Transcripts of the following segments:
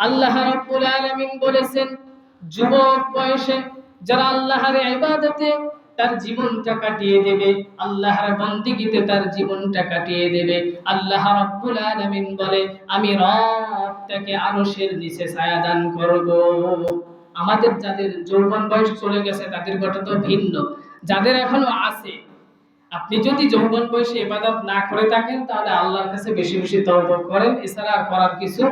আল্লাহ রাব্বুল আলামিন বলেছেন, যুবক বয়সে যারা আল্লাহর ইবাদতে তার জীবনটা কাটিয়ে দেবে, আল্লাহর বন্দিগিতে তার জীবনটা কাটিয়ে দেবে। আল্লাহ রাব্বুল আলামিন বলে, আমি রব আরশের নিচে ছায়া দান করব। আমাদের যাদের যৌবন বয়স চলে গেছে, তাদের কথা তো ভিন্ন। যাদের এখনও আছে, আপনি যদি যৌবন বয়সে ইবাদত না করে থাকেন, তাহলে আল্লাহর কাছে বেশি বেশি তওবা করেন, এছাড়া আর করার কিছু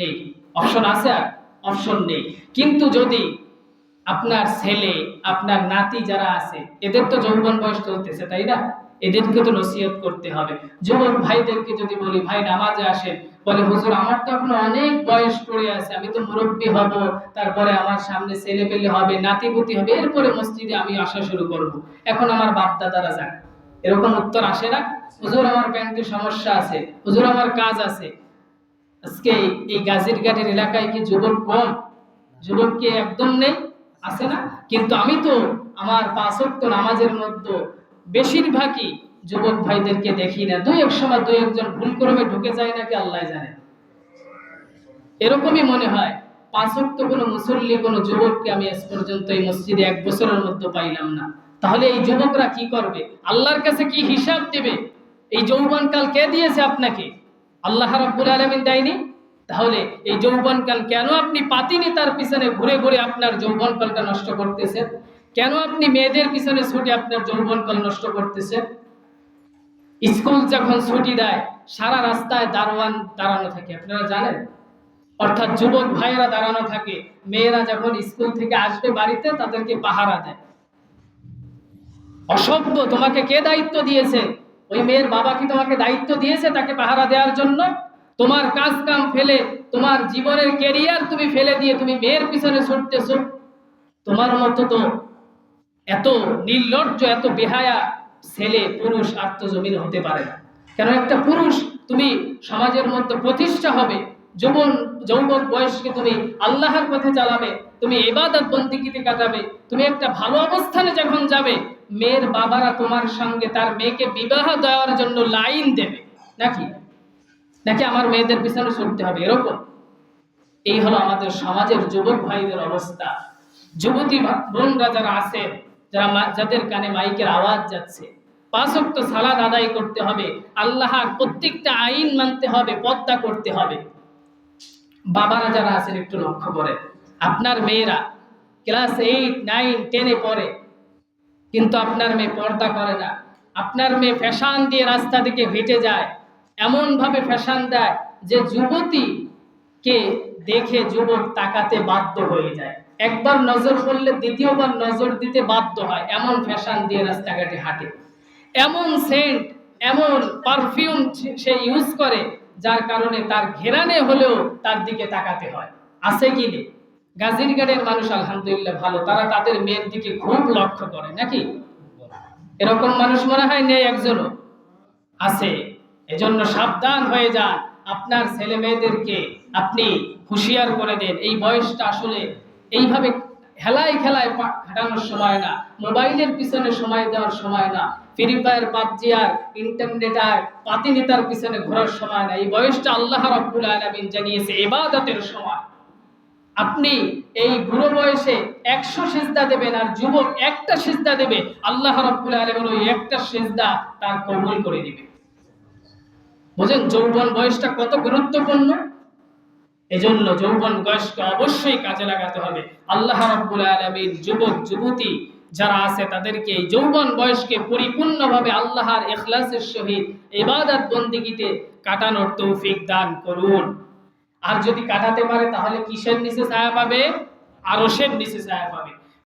নেই। অপশন আছে আর অপশন নেই। কিন্তু যদি আপনার ছেলে, আপনার নাতি যারা আছে, এদের তো যৌবন বয়স চলতেছে, তাই না? এদেরকে তো নসিহত করতে হবে। যুবক ভাইদেরকে যদি বলি, ভাই, নামাজে আসেন। বলে, হুজুর, আমার তো এখনও অনেক বয়স পড়ে আছে, আমি তো মুরব্বী হব। তারপরে আমার সামনে ছেলে পেলে হবে, নাতিপুতি হবে, এরপরে মসজিদে আমি আসা শুরু করব। এখন আমার বাপ দাদারা যান এরকম উত্তর আসে না? হুজুর, আমার ব্যাংকে সমস্যা আছে। হুজুর, আমার কাজ আছে। আজকে এই গাজীর ঘাটের এলাকায় কি যুবক কম? যুবক কি একদম নেই? আছে না? কিন্তু আমি তো আমার পাঁচক্ত নামাজের মধ্যে বেশিরভাগই যুবক ভাইদেরকে দেখি না। দুই এক সময় দুই একজন ভুল ক্রমে ঢুকে যায় নাকি আল্লাহ জানে। এরকমই মনে হয়। পাঁচক্ত কোনো মুসল্লি, কোনো যুবককে আমি আজ পর্যন্ত এই মসজিদে এক বছরের মধ্যে পাইলাম না। তাহলে এই যুবকরা কি করবে? আল্লাহর কাছে কি হিসাব দেবে? এই যৌবনকাল কে দিয়েছে আপনাকে? আল্লাহ রাব্বুল আলামিন দেয়নি? তাহলে এই যৌবনকাল কেন আপনি পাতিনি তার পিছনে ঘুরে ঘুরে আপনার যৌবনকালটা নষ্ট করতেছেন? কেন আপনি মেয়েদের পিছনে ছুটে আপনার যৌবনকাল নষ্ট করতেছেন? স্কুল যখন ছুটি দেয়, সারা রাস্তায় দারোয়ান দাঁড়ানো থাকে, আপনারা জানেন? অর্থাৎ যুবক ভাইয়েরা দাঁড়ানো থাকে, মেয়েরা যখন স্কুল থেকে আসবে বাড়িতে, তাদেরকে পাহারা দেয়। অসভ্য, তোমাকে কে দায়িত্ব দিয়েছে? ওই মেয়ের বাবা কি তোমাকে দায়িত্ব দিয়েছে তাকে পাহারা দেওয়ার জন্য? তোমার কাজ কাম ফেলে, তোমার জীবনের কেরিয়ার তুমি ফেলে দিয়ে তুমি মেয়ের পিছনে ছুটতেছ তোমার মতো তো এত নির্লজ্জ, এত বেহায়া ছেলে, পুরুষ আর তো জমিন হতে পারে না। কেন একটা পুরুষ তুমি সমাজের মধ্যে প্রতিষ্ঠা হবে, যৌবন যৌবন বয়সকে তুমি আল্লাহর পথে চালাবে, তুমি এবাদত বন্দিগিতে কাটাবে, তুমি একটা ভালো অবস্থানে যখন যাবে মেয়ের বাবারা তোমার সঙ্গে তার মেয়েকে বিবাহ দেওয়ার জন্য লাইন দেবে। নাকি? নাকি আমার মেয়েদের পিছনে ছুটতে হবে? এরকম। এই হলো আমাদের সমাজের যুবক ভাইদের অবস্থা। যুবতী বোনরা যারা আছে, যারা যাদের কানে মাইকের আওয়াজ যাচ্ছে, পাঁচক্ত সালাদ আদায় করতে হবে, আল্লাহর প্রত্যেকটা আইন মানতে হবে, পদ্মা করতে হবে। বাবারা যারা আছেন, একটু লক্ষ্য করেন আপনার মেয়েরা ক্লাস এইট, নাইন টেনে পড়ে কিন্তু আপনার মেয়ে পর্দা করে না। আপনার মেয়ে ফ্যাশন দিয়ে রাস্তা দিকে হেঁটে যায় এমন ভাবে ফ্যাশন দেয় যে যুবতী কে দেখে যুবক তাকাতে বাধ্য হয়ে যায়। একবার নজর পড়লে দ্বিতীয়বার নজর দিতে বাধ্য হয়, এমন ফ্যাশন দিয়ে রাস্তাঘাটে হাঁটে। এমন সেন্ট এমন পারফিউম সে ইউজ করে, যার কারণে তার ঘেরানে হলেও তার দিকে তাকাতে হয়। আছে কি নেই? মানুষ, আলহামদুলিল্লাহ, ভালো। তারা তাদের মেয়ের দিকে খুব লক্ষ্য করে, নাকি? এরকম মানুষ মনে হয় নেই আছে। এজন্য সাবধান হয়ে যান। আপনার ছেলে মেয়েদেরকে আপনি হুঁশিয়ার করে দেন। এই বয়সটা আসলে এইভাবে খেলায় খেলায় কাটানোর সময় না। মোবাইলের পিছনে সময় দেওয়ার সময় না। ফ্রি ফায়ার পাবজি আর ইন্টারনেট আর পাতিনিতার পিছনে ঘোরার সময় না। এই বয়সটা আল্লাহ রাব্বুল আলামিন জানিয়েছে ইবাদতের সময়। আপনি এই বুড়ো বয়সে একশো সিজদা দেবেন আর যুবক একটা সিজদা দেবে, আল্লাহ রাব্বুল আলামিন ওই একটা সিজদা তার কবুল করে দিবে। বুঝেন, যৌবন বয়সটা কত গুরুত্বপূর্ণ? এজন্য যৌবন বয়সকে অবশ্যই কাজে লাগাতে হবে। আল্লাহ রাব্বুল আলামিন যুবক, যুবতী যারা আছে, তাদেরকে এই যৌবন বয়সকে পরিপূর্ণভাবে আল্লাহর ইখলাসের সহিত ইবাদত বন্দিগিতে কাটানোর তৌফিক দান করুন। আর যদি কাটাতে পারে তাহলে কিসের নিচে ছায়া পাবে? আরশের নিচে ছায়া পাবে।